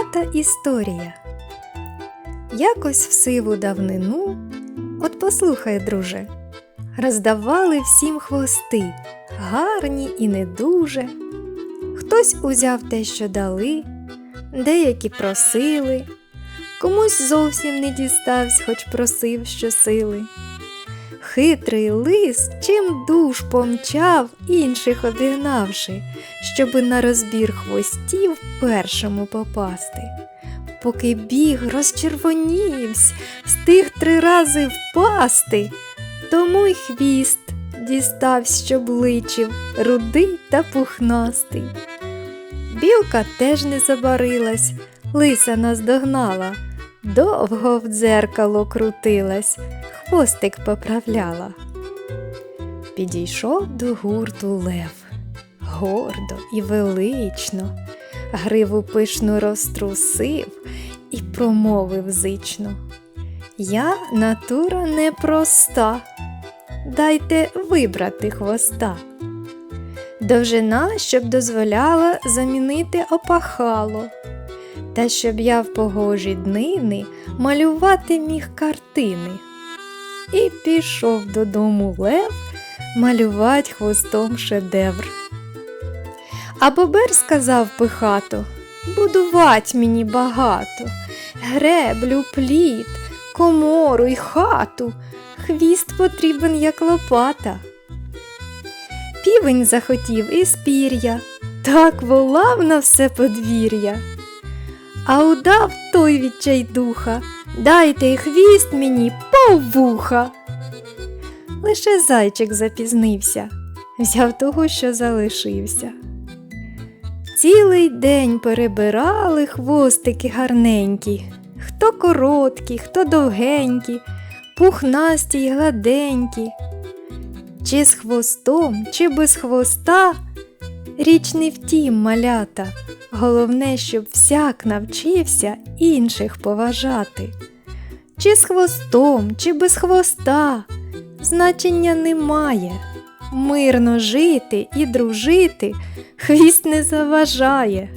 Хвостата історія. Якось в сиву давнину, от послухай, друже, роздавали всім хвости, гарні і не дуже. Хтось узяв те, що дали, деякі просили, комусь зовсім не діставсь, хоч просив щосили. Хитрий лис чим душ помчав, інших обігнавши, щоби на розбір хвостів першому попасти. Поки біг розчервонівсь, встиг три рази впасти, тому й хвіст діставсь, щоб личив, рудий та пухнастий. Білка теж не забарилась, лиса наздогнала, довго в дзеркало крутилась, хвостик поправляла. Підійшов до гурту лев, гордо і велично, гриву пишну розтрусив і промовив зично. Я натура непроста, дайте вибрати хвоста. Довжина, щоб дозволяла замінити опахало, та щоб я в погожі днини малювати міг картини. І пішов додому лев малювать хвостом шедевр. А бобер сказав пихато Будувать мені багато, греблю, плід, комору й хату, хвіст потрібен, як лопата. Півень захотів із пір'я, так волав на все подвір'я. А удав той відчайдуха, дайте хвіст мені повуха. Лише зайчик запізнився, взяв того, що залишився. Цілий день перебирали хвостики гарненькі, хто короткі, хто довгенькі, пухнасті й гладенькі. Чи з хвостом, чи без хвоста, річ не втім, малята. Головне, щоб всяк навчився інших поважати. Чи з хвостом, чи без хвоста, значення немає. Мирно жити і дружити хвіст не заважає.